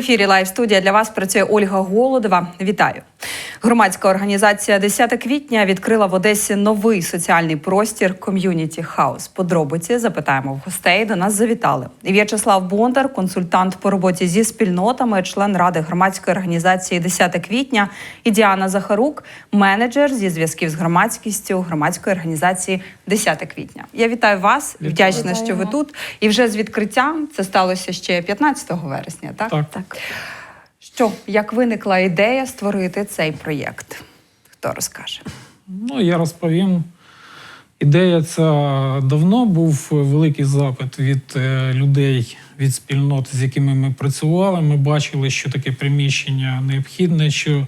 ефірі Лайв студія для вас працює Ольга Голодова. Вітаю. Громадська організація 10 квітня відкрила в Одесі новий соціальний простір ком'юніті хаус. Подробиці запитаємо в гостей. До нас завітали В'ячеслав Бондар, консультант по роботі зі спільнотами, член ради громадської організації 10 квітня, і Діана Захарук, менеджер зі зв'язків з громадськістю громадської організації 10 квітня. Я вітаю вас. Вітаю. Вдячна, що ви тут. І вже з відкриттям це сталося ще 15 вересня. Так, Так. Так. Що як виникла ідея створити цей проєкт? Хто розкаже? Ну, я розповім. Ідея ця давно був великий запит від е, людей, від спільнот, з якими ми працювали. Ми бачили, що таке приміщення необхідне, що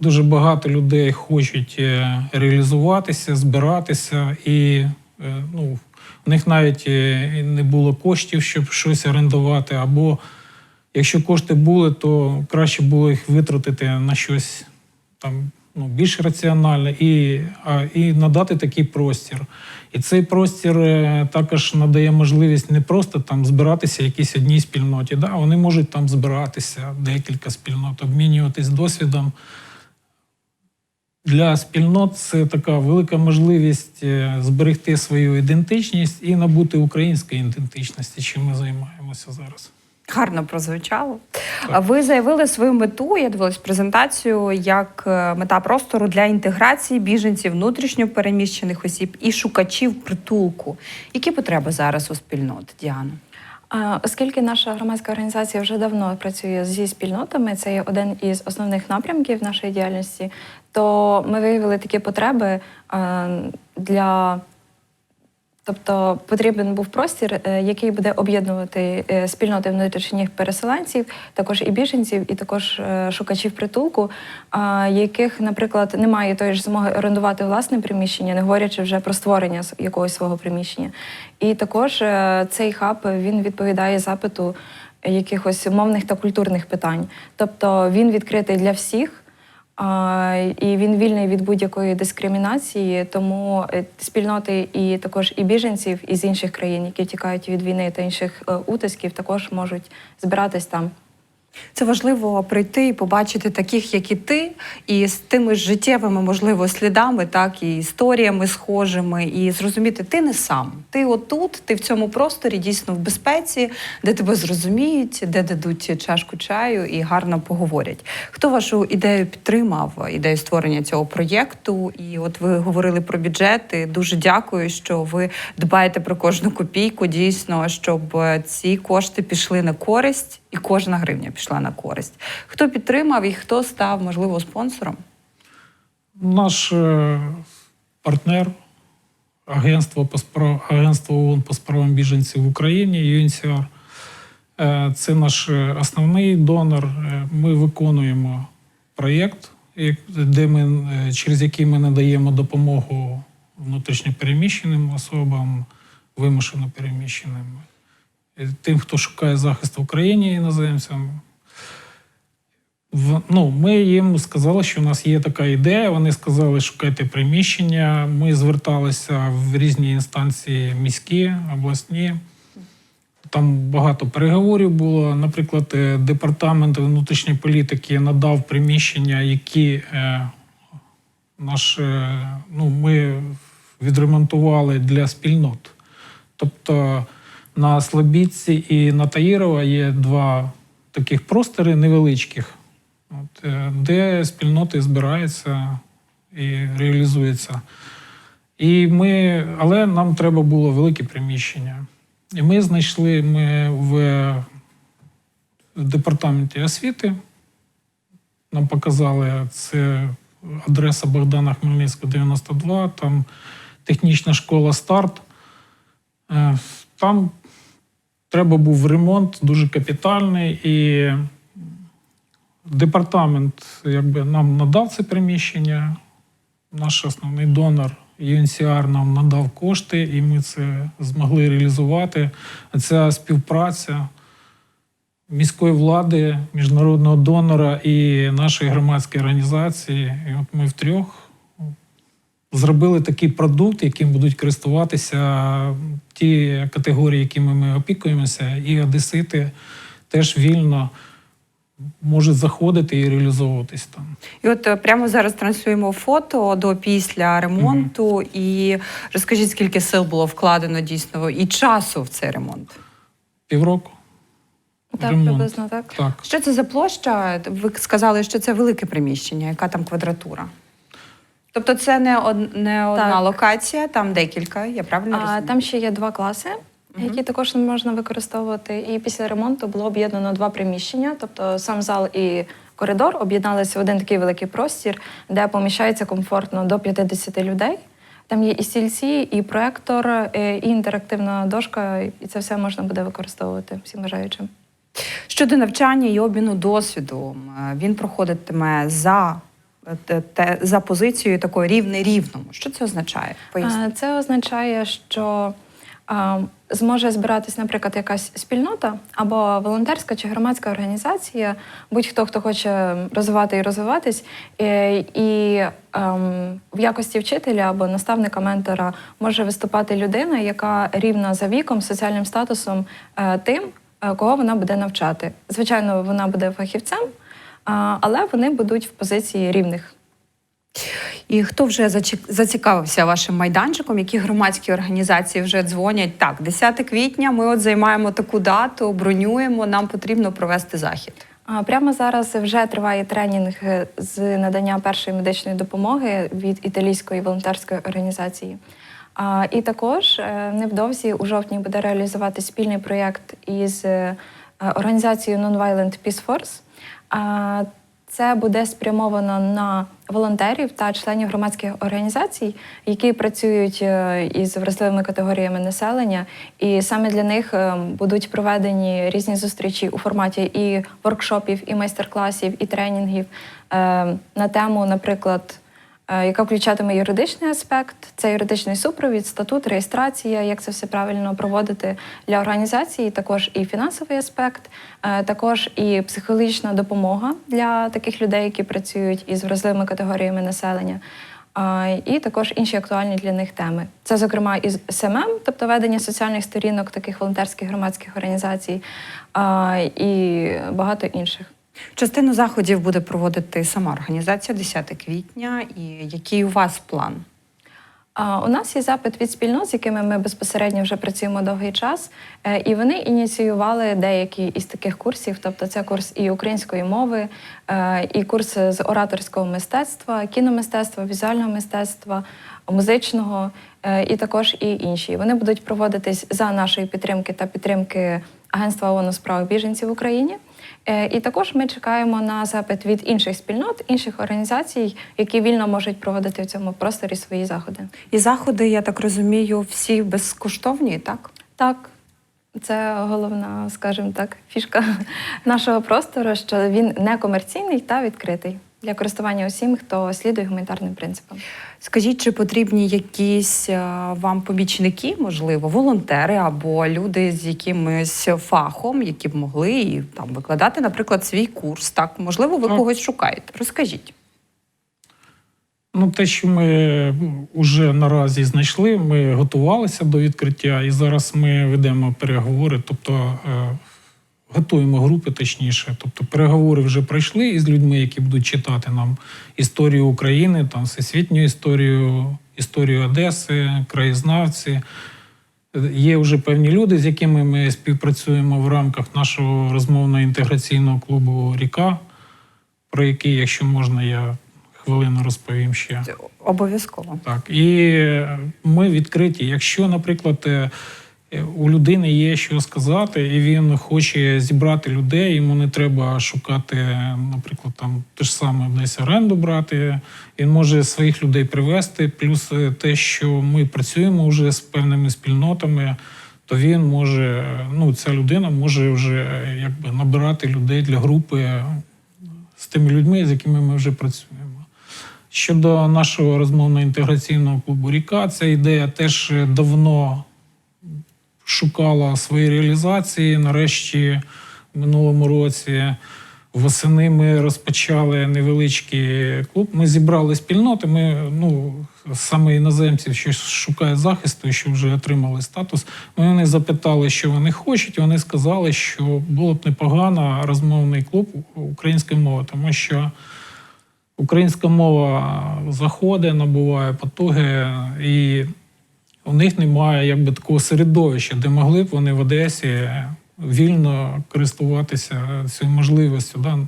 дуже багато людей хочуть е, реалізуватися, збиратися, і е, ну, в них навіть не було коштів, щоб щось орендувати. Або якщо кошти були, то краще було їх витратити на щось там ну, більш раціональне і, і надати такий простір. І цей простір е, також надає можливість не просто там збиратися в якійсь одній спільноті. Да? Вони можуть там збиратися, декілька спільнот, обмінюватись досвідом. Для спільнот це така велика можливість е, зберегти свою ідентичність і набути української ідентичності, чим ми займаємося зараз. Гарно прозвучало. А Ви заявили свою мету. Я дивилась презентацію як е, мета простору для інтеграції біженців, внутрішньо переміщених осіб і шукачів притулку. Які потреби зараз у спільнот, Діана? Оскільки наша громадська організація вже давно працює зі спільнотами, це є один із основних напрямків нашої діяльності, то ми виявили такі потреби е, для. Тобто потрібен був простір, е, який буде об'єднувати е, спільноти внутрішніх переселенців, також і біженців, і також е, шукачів притулку, яких, наприклад, немає тої ж змоги орендувати власне приміщення, не говорячи вже про створення якогось свого приміщення. І також цей хаб він відповідає запиту якихось мовних та культурних питань. Тобто він відкритий для всіх. І він вільний від будь-якої дискримінації, тому е, спільноти і також і біженців із інших країн, які тікають від війни та інших е, утисків, також можуть збиратись там. Це важливо прийти і побачити таких, як і ти, і з тими життєвими, можливо, слідами, так і історіями схожими, і зрозуміти, ти не сам. Ти отут, ти в цьому просторі дійсно в безпеці, де тебе зрозуміють, де дадуть чашку чаю і гарно поговорять. Хто вашу ідею підтримав, ідею створення цього проєкту? І от ви говорили про бюджети. Дуже дякую, що ви дбаєте про кожну копійку. Дійсно, щоб ці кошти пішли на користь, і кожна гривня пішла на користь. Хто підтримав і хто став, можливо, спонсором? Наш е, партнер, агентство по справ, агентство ООН по справам біженців в Україні, UNHCR, е, це наш е, основний донор. Ми виконуємо проєкт, де ми, через який ми надаємо допомогу внутрішньопереміщеним особам, вимушено переміщеним, тим, хто шукає захист в Україні іноземцям. В, ну, ми їм сказали, що у нас є така ідея. Вони сказали, шукайте приміщення. Ми зверталися в різні інстанції міські, обласні. Там багато переговорів було. Наприклад, е, департамент внутрішньої політики надав приміщення, які е, наш, е, ну, ми відремонтували для спільнот. Тобто на Слобідці і на Таїрова є два таких простори невеличких, от, е, де спільноти збираються і реалізуються. І ми, але нам треба було велике приміщення. І ми знайшли ми в, департаменті освіти. Нам показали це адреса Богдана Хмельницького, 92, там технічна школа старт. Е, Там треба був ремонт дуже капітальний, і департамент якби, нам надав це приміщення. Наш основний донор UNCR нам надав кошти, і ми це змогли реалізувати. Ця співпраця міської влади, міжнародного донора і нашої громадської організації. І от ми втрьох зробили такий продукт, яким будуть користуватися ті категорії, якими ми опікуємося, і одесити теж вільно може заходити і реалізовуватись там. І от е, прямо зараз транслюємо фото до після ремонту. І розкажіть, скільки сил було вкладено дійсно і часу в цей ремонт. Півроку. Так, Ремонт. приблизно так. Так. Що це за площа? Ви сказали, що це велике приміщення, яка там квадратура? Тобто це не, од... не одна Так. локація, там декілька, я правильно А, розумію? там ще є два класи, які також можна використовувати. І після ремонту було об'єднано два приміщення, тобто сам зал і коридор об'єдналися в один такий великий простір, де поміщається комфортно до 50 людей. Там є і стільці, і проектор, е, і інтерактивна дошка, і це все можна буде використовувати всім бажаючим. Щодо навчання і обміну досвіду, е, він проходитиме за, те- за позицією такої рівне рівному. Що це означає? Поясніть. Це означає, що зможе збиратись, наприклад, якась спільнота або волонтерська чи громадська організація, будь-хто, хто хоче розвивати і розвиватись, е, і ем, в якості вчителя або наставника ментора може виступати людина, яка рівна за віком, соціальним статусом е, тим, е, кого вона буде навчати. Звичайно, вона буде фахівцем, але вони будуть в позиції рівних. І хто вже зацікавився вашим майданчиком? Які громадські організації вже дзвонять? Так, 10 квітня. Ми от займаємо таку дату, бронюємо. Нам потрібно провести захід. Прямо зараз вже триває тренінг е, з надання першої медичної допомоги від італійської волонтерської організації. І також е, невдовзі у жовтні буде реалізувати спільний проєкт із е, організацією Nonviolent Peace Force. Це буде спрямовано на волонтерів та членів громадських організацій, які працюють е, із вразливими категоріями населення, і саме для них е, будуть проведені різні зустрічі у форматі і воркшопів, і майстер-класів, і тренінгів. Е, на тему, наприклад, яка включатиме юридичний аспект, це юридичний супровід, статут, реєстрація, як це все правильно проводити для організації, також і фінансовий аспект, е, також і психологічна допомога для таких людей, які працюють із вразливими категоріями населення. І також інші актуальні для них теми. Це, зокрема, і СММ, тобто ведення соціальних сторінок таких волонтерських громадських організацій, і багато інших. Частину заходів буде проводити сама організація 10 квітня. І який у вас план? У нас є запит від спільнот, з якими ми безпосередньо вже працюємо довгий час, е, і вони ініціювали деякі із таких курсів. Тобто, це курс і української мови, е, і курс з ораторського мистецтва, кіномистецтва, візуального мистецтва, музичного, е, і також і інші. Вони будуть проводитись за нашої підтримки та підтримки Агентства ООН у справах біженців в Україні. Е, І також ми чекаємо на запит від інших спільнот, інших організацій, які вільно можуть проводити в цьому просторі свої заходи. І заходи, я так розумію, всі безкоштовні, так? Так, це головна, скажімо так, фішка нашого простору, що він не комерційний та відкритий для користування усім, хто слідує гуманітарним принципам. Скажіть, чи потрібні якісь е, вам помічники, можливо, волонтери або люди з якимось фахом, які б могли і, там викладати, наприклад, свій курс? Так, можливо, ви Так. когось шукаєте. Розкажіть. Ну, те, що ми вже наразі знайшли, ми готувалися до відкриття, і зараз ми ведемо переговори, тобто е, готуємо групи, точніше. Тобто переговори вже пройшли із людьми, які будуть читати нам історію України, там всесвітню історію, історію Одеси, краєзнавці. Є вже певні люди, з якими ми співпрацюємо в рамках нашого розмовно-інтеграційного клубу Ріка, про який, якщо можна, я хвилину розповім ще. Обов'язково. Так, і ми відкриті. Якщо, наприклад, е, у людини є що сказати, і він хоче зібрати людей, йому не треба шукати, наприклад, там те ж саме десь оренду брати. Він може своїх людей привезти. Плюс е, те, що ми працюємо вже з певними спільнотами, то він може, ну, ця людина може вже е, якби набирати людей для групи е, з тими людьми, з якими ми вже працюємо. Щодо нашого розмовно-інтеграційного клубу Ріка, ця ідея теж давно шукала свої реалізації. Нарешті, в минулому році, Восени ми розпочали невеличкий клуб. Ми зібрали спільноти. Ми ну саме іноземців, що шукають захисту, що вже отримали статус. Вони запитали, що вони хочуть. Вони сказали, що було б непогано розмовний клуб української мови, тому що українська мова заходить, набуває потуги, і у них немає якби такого середовища, де могли б вони в Одесі вільно користуватися цією можливістю, да,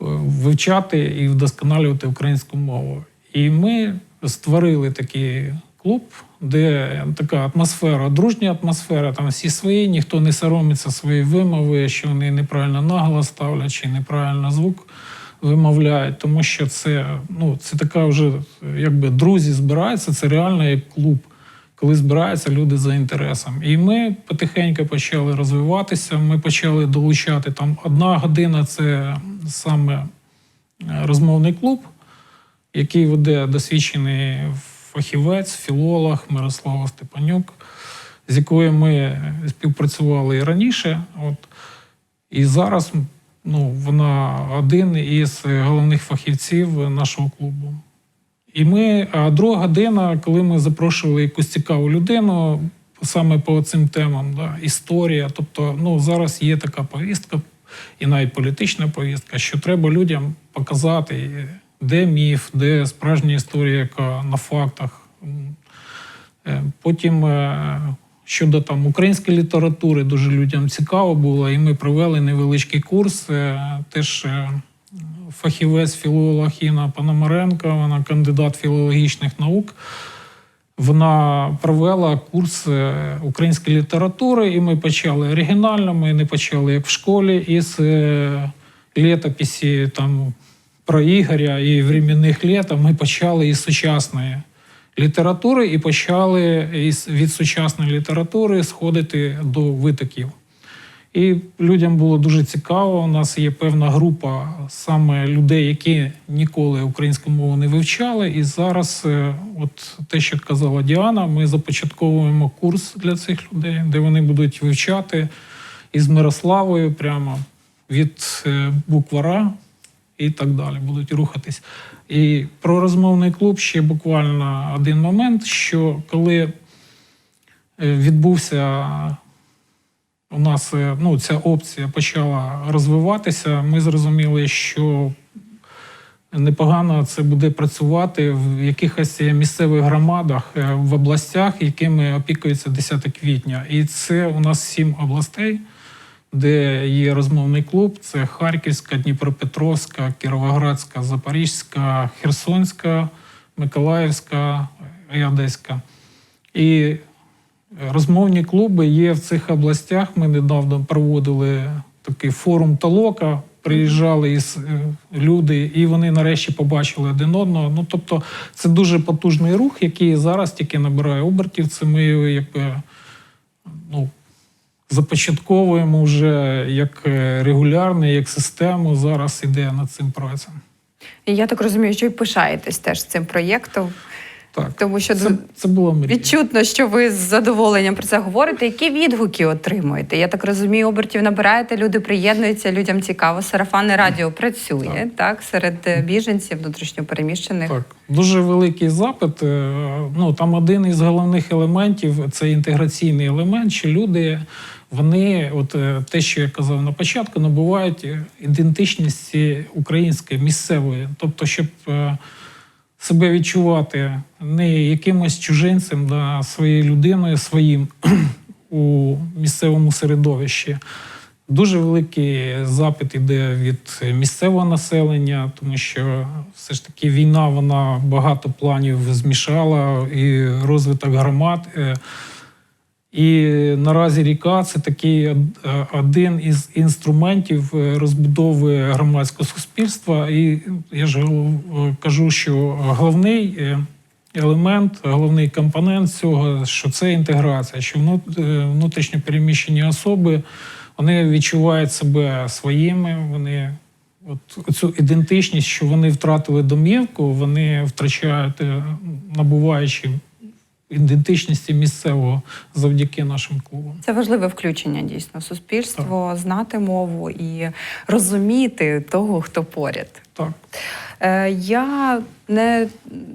вивчати і вдосконалювати українську мову. І ми створили такий клуб, де така атмосфера, дружня атмосфера, там всі свої, ніхто не соромиться своєї вимови, що вони неправильно наголос ставлять чи неправильно звук вимовляють, тому що це, ну, це така вже якби друзі збираються, це реально як клуб, коли збираються люди за інтересом. І ми потихеньку почали розвиватися. Ми почали долучати там одна година це саме е, розмовний клуб, який веде досвідчений фахівець, філолог Мирослава Степанюк, з якою ми співпрацювали і раніше. От. І зараз ну, вона один із головних фахівців нашого клубу. І ми, друга година, коли ми запрошували якусь цікаву людину саме по цим темам, да, історія. Тобто, ну зараз є така повістка, і навіть політична повістка, що треба людям показати, де міф, де справжня історія, яка на фактах. Е, Потім е, щодо там української літератури дуже людям цікаво було, і ми провели невеличкий курс. Е, Теж фахівець філолог Інна Пономаренко, вона кандидат філологічних наук. Вона провела курс української літератури, і ми почали оригінально. Ми не почали як в школі із е, літописі там про Ігоря і временних літ. Ми почали із сучасної літератури і почали від сучасної літератури сходити до витоків. І людям було дуже цікаво. У нас є певна група саме людей, які ніколи українську мову не вивчали. І зараз, е, от те, що казала Діана, ми започатковуємо курс для цих людей, де вони будуть вивчати із Мирославою прямо від е, буквара і так далі, будуть рухатись. І про розмовний клуб ще буквально один момент, що коли е, відбувся у нас е, ну, ця опція почала розвиватися, ми зрозуміли, що непогано це буде працювати в якихось місцевих громадах е, в областях, якими опікується 10 квітня. І це у нас сім областей, де є розмовний клуб: це Харківська, Дніпропетровська, Кіровоградська, Запорізька, Херсонська, Миколаївська і Одеська. І Розмовні клуби є в цих областях. Ми недавно проводили такий форум Толока. Приїжджали із е, люди, і вони нарешті побачили один одного. Ну тобто, це дуже потужний рух, який зараз тільки набирає обертів. Це ми якби ну, започатковуємо вже як е, регулярний, як систему. Зараз іде над цим працем. Я так розумію, що і пишаєтесь теж цим проєктом, Так, тому що це, це була мрія. відчутно, що ви з задоволенням про це говорите. Які відгуки отримуєте? Я так розумію, обертів набираєте, люди приєднуються, людям цікаво. Сарафанне радіо працює так, серед е, біженців, внутрішньопереміщених. Так, дуже великий запит. Е, Ну там один із головних елементів це інтеграційний елемент. Що люди, вони, от е, те, що я казав на початку, набувають ідентичності української місцевої, тобто, щоб себе відчувати не якимось чужинцем, а своєю людиною, своїм у місцевому середовищі. Дуже великий запит іде від місцевого населення, тому що все ж таки війна вона багато планів змішала і розвиток громад. І наразі ріка це такий е, один із інструментів е, розбудови громадського суспільства. І я ж е, кажу, що головний елемент, головний компонент цього, що це інтеграція, що внутрішньо переміщені особи вони відчувають себе своїми. Вони от цю ідентичність, що вони втратили домівку, вони втрачають, набуваючи ідентичності місцевого завдяки нашим клубам. Це важливе включення дійсно в суспільство, знати мову і розуміти того, хто поряд. Так. Е, Я не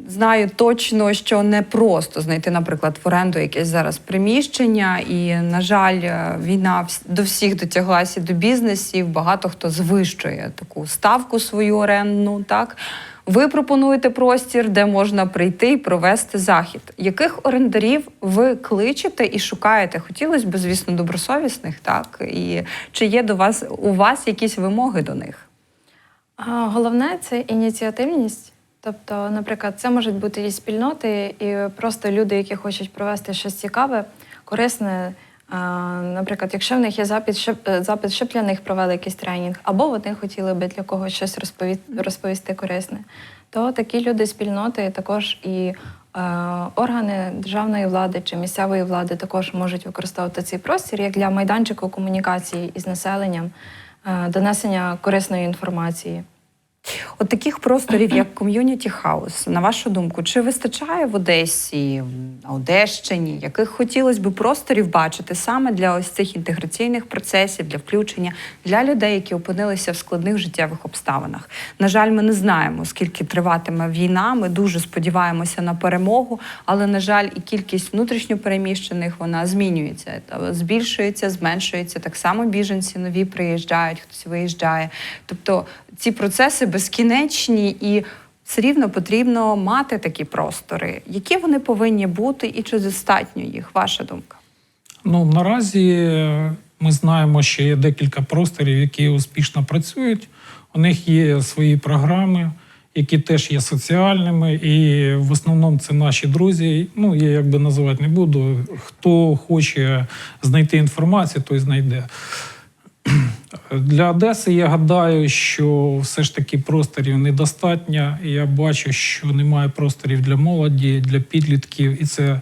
знаю точно, що не просто знайти, наприклад, в оренду якесь зараз приміщення. І, на жаль, е, війна до всіх дотяглася до бізнесів. Багато хто звищує таку ставку свою орендну. Так ви пропонуєте простір, де можна прийти і провести захід. Яких орендарів ви кличете і шукаєте? Хотілося б, звісно, добросовісних, так і чи є до вас у вас якісь вимоги до них? Головне це ініціативність. Тобто, наприклад, це можуть бути і спільноти, і просто люди, які хочуть провести щось цікаве, корисне. Наприклад, якщо в них є запит, щоб е, запит, щоб для них провели якийсь тренінг, або вони хотіли би для когось щось розповісти, розповісти корисне, то такі люди спільноти також і е, органи державної влади чи місцевої влади також можуть використовувати цей простір як для майданчику комунікації із населенням, е, донесення корисної інформації. От таких просторів, як ком'юніті хаус, на вашу думку, чи вистачає в Одесі, на Одещині, яких хотілося б просторів бачити саме для ось цих інтеграційних процесів, для включення для людей, які опинилися в складних життєвих обставинах? На жаль, ми не знаємо, скільки триватиме війна. Ми дуже сподіваємося на перемогу, але на жаль, і кількість внутрішньопереміщених вона змінюється, збільшується, зменшується. Так само біженці нові приїжджають, хтось виїжджає. Тобто ці процеси безкінечні і все рівно потрібно мати такі простори. Які вони повинні бути, і чи достатньо їх? Ваша думка? Ну наразі ми знаємо, що є декілька просторів, які успішно працюють. У них є свої програми, які теж є соціальними, і в основному це наші друзі. Ну я якби називати не буду. Хто хоче знайти інформацію, той знайде. Для Одеси я гадаю, що все ж таки просторів недостатньо. Я бачу, що немає просторів для молоді, для підлітків, і це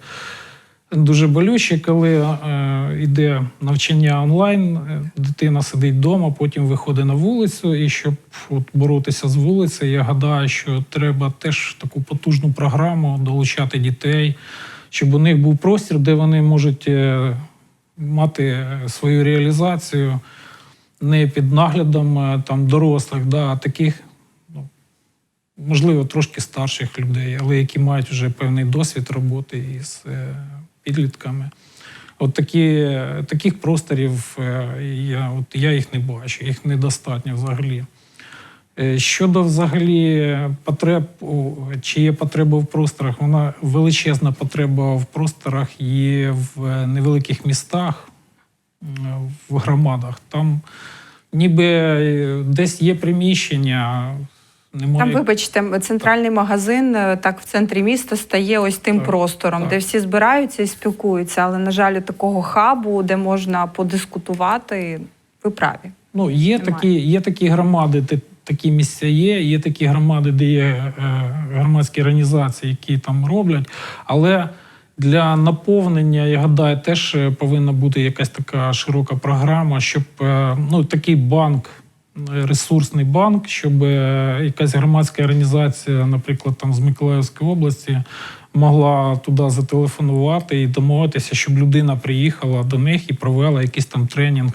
дуже болюче, коли е, йде навчання онлайн, е, дитина сидить вдома, потім виходить на вулицю. І щоб от, боротися з вулицею, я гадаю, що треба теж таку потужну програму долучати дітей, щоб у них був простір, де вони можуть е, мати е, свою реалізацію не під наглядом е, там дорослих, да, а таких, ну, можливо, трошки старших людей, але які мають вже певний досвід роботи із е, підлітками. От такі, таких просторів е, я, от, я їх не бачу, їх недостатньо взагалі. Щодо взагалі потреб, чи є потреба в просторах, вона величезна потреба в просторах є в невеликих містах, в громадах. Там ніби е, десь є приміщення, немає. Там, вибачте, центральний магазин е, так в центрі міста стає ось тим Так, простором, так. де всі збираються і спілкуються. Але на жаль, такого хабу, де можна подискутувати, ви праві. Ну, є Немає. такі, є такі громади, де такі місця є, є такі громади, де є е, громадські організації, які там роблять. Але для наповнення, я гадаю, теж е, повинна бути якась така широка програма, щоб е, ну, такий банк, е, ресурсний банк, щоб якась громадська організація, наприклад, там з Миколаївської області. Могла туди зателефонувати і домовитися, щоб людина приїхала до них і провела якийсь там тренінг.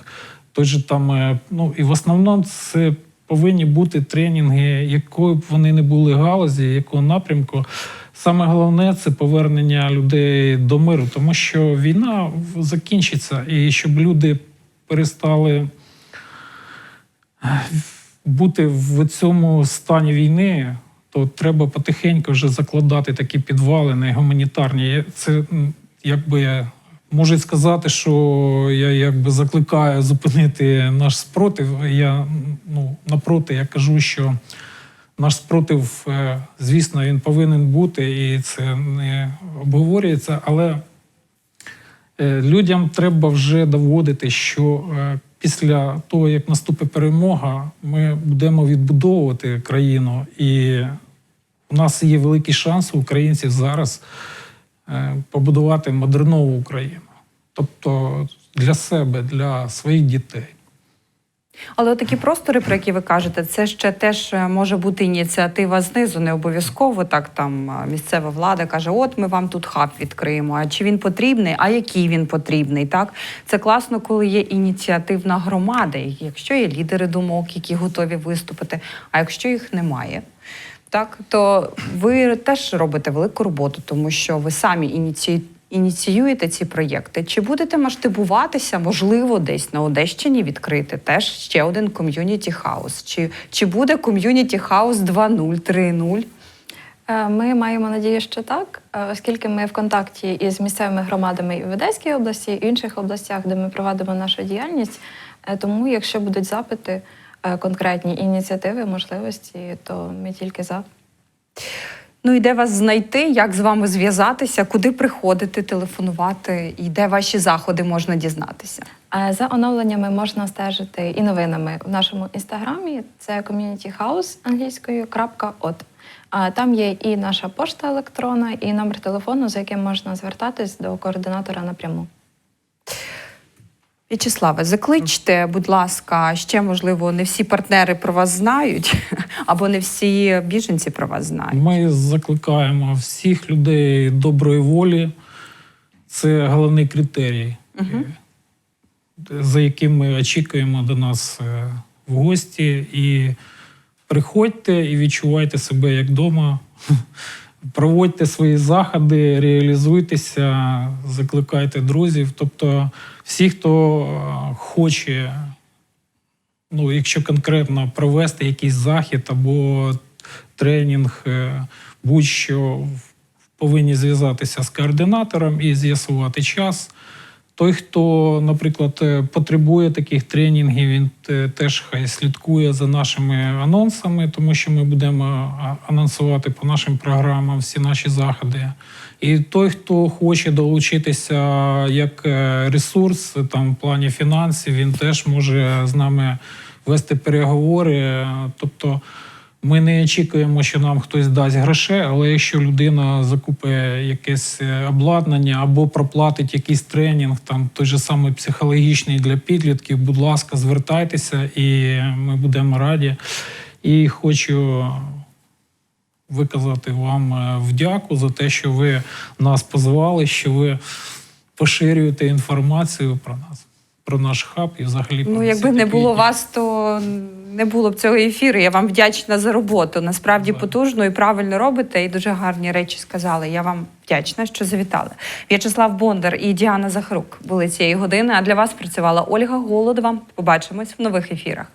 Той же там, ну і в основному це повинні бути тренінги, якої б вони не були галузі, якого напрямку. Саме головне це повернення людей до миру, тому що війна закінчиться, і щоб люди перестали е, бути в цьому стані війни, то треба потихеньку вже закладати такі підвалини гуманітарні. Це якби можуть сказати, що я якби закликаю зупинити наш спротив. Я ну напроти, я кажу, що наш спротив, е, звісно, він повинен бути, і це не обговорюється, але е, людям треба вже доводити, що е, після того, як наступить перемога, ми будемо відбудовувати країну, і у нас є великий шанс українців зараз побудувати модернову Україну, тобто для себе, для своїх дітей. Але такі простори, про які ви кажете, це ще теж е, може бути ініціатива знизу. Не обов'язково так там е, місцева влада каже: от ми вам тут хаб відкриємо. А чи він потрібний? А який він потрібний? Так це класно, коли є ініціативна громада, якщо є лідери думок, які готові виступити. А якщо їх немає. Так, то ви теж робите велику роботу, тому що ви самі ініціюєте ініціюєте ці проєкти. Чи будете масштабуватися, можливо, десь на Одещині відкрити теж ще один ком'юніті хаус? Чи, чи буде ком'юніті хаус 2.0, 3.0? Е, Ми маємо надію, що так, е, оскільки ми в контакті із місцевими громадами і в Одеській області, і в інших областях, де ми проводимо нашу діяльність. Е, Тому, якщо будуть запити, конкретні ініціативи, можливості, то ми тільки за. Ну і де вас знайти, як з вами зв'язатися, куди приходити, телефонувати, і де ваші заходи можна дізнатися? За оновленнями можна стежити і новинами в нашому інстаграмі. Це community house англійською крапка от. Там є і наша пошта електронна, і номер телефону, за яким можна звертатись до координатора напряму. В'ячеславе, закличте, будь ласка, ще можливо, не всі партнери про вас знають, або не всі біженці про вас знають. Ми закликаємо всіх людей доброї волі. Це головний критерій, е, за яким ми очікуємо до нас е, в гості. І приходьте і відчувайте себе як вдома. Проводьте свої заходи, реалізуйтеся, закликайте друзів. Тобто, всі, хто е, хоче ну, якщо конкретно провести якийсь захід або тренінг, е, будь-що повинні зв'язатися з координатором і з'ясувати час. Той, хто, наприклад, е, потребує таких тренінгів, він теж хай слідкує за нашими анонсами, тому що ми будемо анонсувати по нашим програмам всі наші заходи. І той, хто хоче долучитися як е, ресурс там в плані фінансів, він теж може з нами вести переговори. Тобто ми не очікуємо, що нам хтось дасть грошей, але якщо людина закупить якесь е, обладнання або проплатить якийсь тренінг, там той же самий психологічний для підлітків, будь ласка, звертайтеся, і ми будемо раді. І хочу виказати вам е, вдяку за те, що ви нас позвали, що ви поширюєте інформацію про нас, про наш хаб і взагалі про Ну, якби не було вас, то не було б цього ефіру. Я вам вдячна за роботу. Насправді потужно і правильно робите, і дуже гарні речі сказали. Я вам вдячна, що завітали. В'ячеслав Бондар і Діана Захарук були цієї години. А для вас працювала Ольга Голодова. Побачимось в нових ефірах.